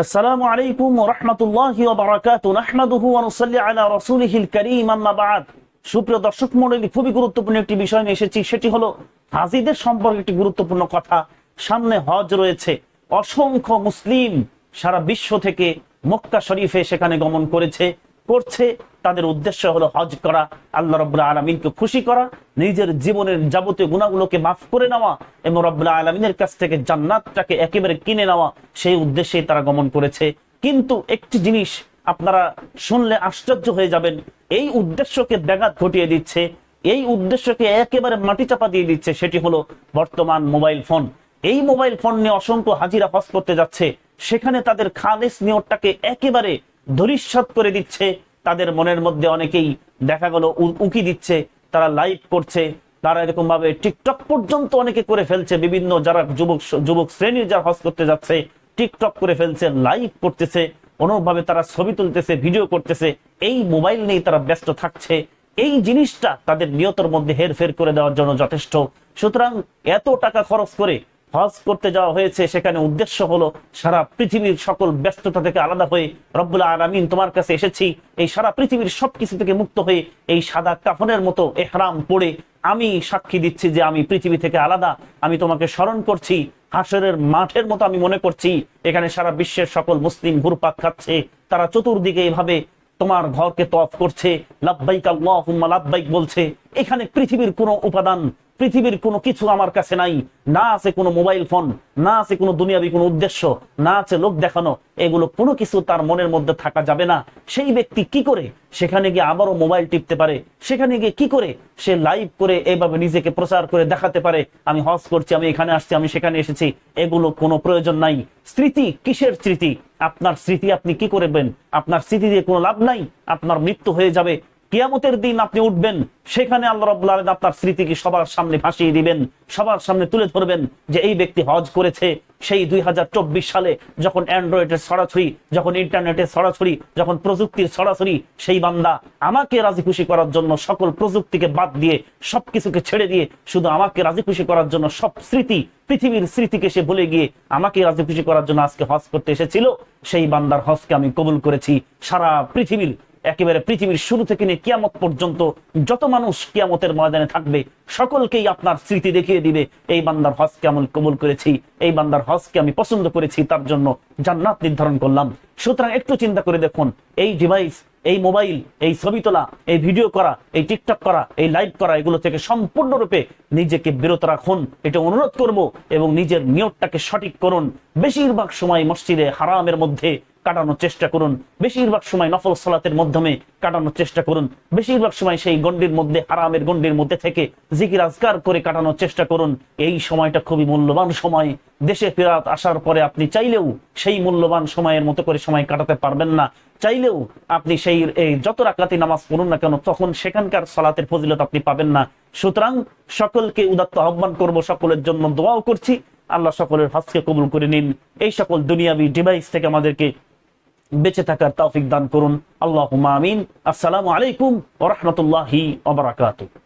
আসসালামু আলাইকুম রহমতুল্লাহি নাহমাদুহু ওয়া নুসাল্লি আলা রাসূলিহিল কারীম আম্মা বাদ। সুপ্রিয় দর্শক মন্ডলী খুবই গুরুত্বপূর্ণ একটি বিষয় নিয়ে এসেছি। সেটি হলো হাজিদের সম্পর্কে একটি গুরুত্বপূর্ণ কথা। সামনে হজ রয়েছে। অসংখ্য মুসলিম সারা বিশ্ব থেকে মক্কা শরীফে সেখানে গমন করেছে। করছে, তাদের উদ্দেশ্য হলো হজ করা, আল্লাহ রব্বুল্লাহ আলমিনকে খুশি করা, নিজের জীবনের যাবতীয় গুণাগুলোকে মাফ করে নেওয়া এবং রব্বুল্লাহ আলমিনের কাছ থেকে জান্নাতটাকে একেবারে কিনে নেওয়া, সেই উদ্দেশ্যে তারা গমন করেছে। কিন্তু একটি জিনিস আপনারা শুনলে আশ্চর্য হয়ে যাবেন, এই উদ্দেশ্যকে ব্যাঘাত ঘটিয়ে দিচ্ছে, এই উদ্দেশ্যকে একেবারে মাটি চাপা দিয়ে দিচ্ছে, সেটি হলো বর্তমান মোবাইল ফোন। এই মোবাইল ফোন নিয়ে অসংখ্য হাজিরা হজ করতে যাচ্ছে, সেখানে তাদের খালেস নিয়তটাকে একেবারে ধরিস্বাদ করে দিচ্ছে। তাদের মনের মধ্যে অনেকেই দেখা গেল উকি দিচ্ছে, তারা লাইভ করছে, তারা এরকম ভাবে টিকটক পর্যন্ত অনেকে করে ফেলছে। বিভিন্ন যারা যুবক যুবক শ্রেণির যারা হজ করতে যাচ্ছে টিকটক করে ফেলছে লাইভ করতেছে অনুভাবে তারা ছবি তুলতেছে ভিডিও করতেছে। এই মোবাইল নিয়ে তারা ব্যস্ত থাকছে। এই জিনিসটা তাদের নিয়তর মধ্যে হেরফের করে দেওয়ার জন্য যথেষ্ট। সুতরাং এত টাকা খরচ করে হজ করতে যাওয়া হয়েছে, সেখানে উদ্দেশ্য হলো সারা পৃথিবীর সকল ব্যস্ততা থেকে আলাদা হয়ে রব্বুল আলামিন তোমার কাছে এসেছি। এই সারা পৃথিবীর সবকিছু থেকে মুক্ত হয়ে এই সাদা কাফনের মতো এহরাম পড়ে আমি সাক্ষী দিচ্ছি যে আমি পৃথিবী থেকে আলাদা। আমি তোমাকে স্মরণ করছি, হাসরের মাঠের মতো আমি মনে করছি। এখানে সারা বিশ্বের সকল মুসলিম ঘুরপাক খাচ্ছে, তারা চতুর্দিকে এভাবে তোমার ঘরকে তফ করছে। লাভবাইক আল্লাহুম্মা লাভবাইক বলছে। এখানে পৃথিবীর কোনো উপাদান পৃথিবীর কোনো কিছু আমার কাছে নাই। না আছে কোনো মোবাইল ফোন, না আছে কোনো দুনিয়াবি কোনো উদ্দেশ্য, না আছে লোক দেখানো। এগুলো কোনো কিছু তার মনের মধ্যে থাকা যাবে না। সেই ব্যক্তি কি করে? সেখানে গিয়ে আবারও মোবাইল টিপতে পারে। সেখানে গিয়ে কি করে? সে লাইভ করে এইভাবে নিজেকে প্রচার করে দেখাতে পারে। আমি হজ করছি, আমি এখানে আসছি, আমি সেখানে এসেছি। এগুলো কোনো প্রয়োজন নাই। স্মৃতি কিসের স্মৃতি? আপনার স্মৃতি আপনি কি করবেন? আপনার স্মৃতি দিয়ে কোনো লাভ নাই? আপনার মৃত্যু হয়ে যাবে। কিয়ামতের দিন আপনি উঠবেন, সেখানে আল্লাহ রাব্বুল আলামিন আপনার স্মৃতিকে সবার সামনে ভাসিয়ে দিবেন, সবার সামনে তুলে ধরবেন যে এই ব্যক্তি হজ করেছে। সেই দুই সালে যখন অ্যান্ড্রয়েডের ছড়াছড়ি যখন ইন্টারনেটের ছড়াছড়ি যখন প্রযুক্তির ছড়াছড়ি সেই বান্দা আমাকে রাজি খুশি করার জন্য সকল প্রযুক্তিকে বাদ দিয়ে, সবকিছুকে ছেড়ে দিয়ে, শুধু আমাকে রাজি খুশি করার জন্য সব স্মৃতি, পৃথিবীর স্মৃতিকে সে ভুলে গিয়ে আমাকে রাজি খুশি করার জন্য আজকে হজ করতে এসেছিল, সেই বান্দার হজকে আমি কবুল করেছি। সারা পৃথিবীর একেবারে পৃথিবীর শুরু থেকে নিয়ে কিয়ামত পর্যন্ত যত মানুষ কিয়ামতের ময়দানে থাকবে, সকলকেই আপনার স্মৃতি দেখিয়ে দিবে, এই বান্দার হজকে আমি কবুল করেছি, এই বান্দার হজকে আমি পছন্দ করেছি, তার জন্য জান্নাত নির্ধারণ করলাম। সুতরাং একটু চিন্তা করে দেখুন, এই ডিভাইস এই মোবাইল এই ছবি তোলা, এই ভিডিও করা, এই টিকটক করা, এই লাইভ করা, এগুলো থেকে সম্পূর্ণরূপে নিজেকে বিরত রাখুন। এটা অনুরোধ করব এবং নিজের নিয়তটাকে সঠিক করুন। বেশিরভাগ সময় মসজিদে হারামের মধ্যে কাটানোর চেষ্টা করুন। বেশিরভাগ সময় নফল সালাতের মাধ্যমে কাটানোর চেষ্টা করুন। বেশিরভাগ সময় সেই গন্ডির মধ্যে, হারামের গন্ডির মধ্যে থেকে জিকির আজকার করে কাটানোর চেষ্টা করুন। এই সময়টা খুবই মূল্যবান সময়। দেশে ফেরাত আসার পরে আপনি চাইলেও সেই মূল্যবান সময়ের মতো করে সময় কাটাতে পারবেন না। চাইলেও আপনি সেই, এই যত রাকাতি নামাজ পড়ুন না কেন, তখন সেখানকার সালাতের ফজিলত আপনি পাবেন না। সুতরাং সকলকে উদাত্ত আহ্বান করব, সকলের জন্য দোয়াও করছি। আল্লাহ সকলের হজকে কবুল করে নিন। এই সকল দুনিয়াবি ডিভাইস থেকে আমাদেরকে বেঁচে থাকার তৌফিক দান করুন। আল্লাহ আমিন। আসসালামু আলাইকুম ওরহমতুল্লাহি ওবরাকাতুহ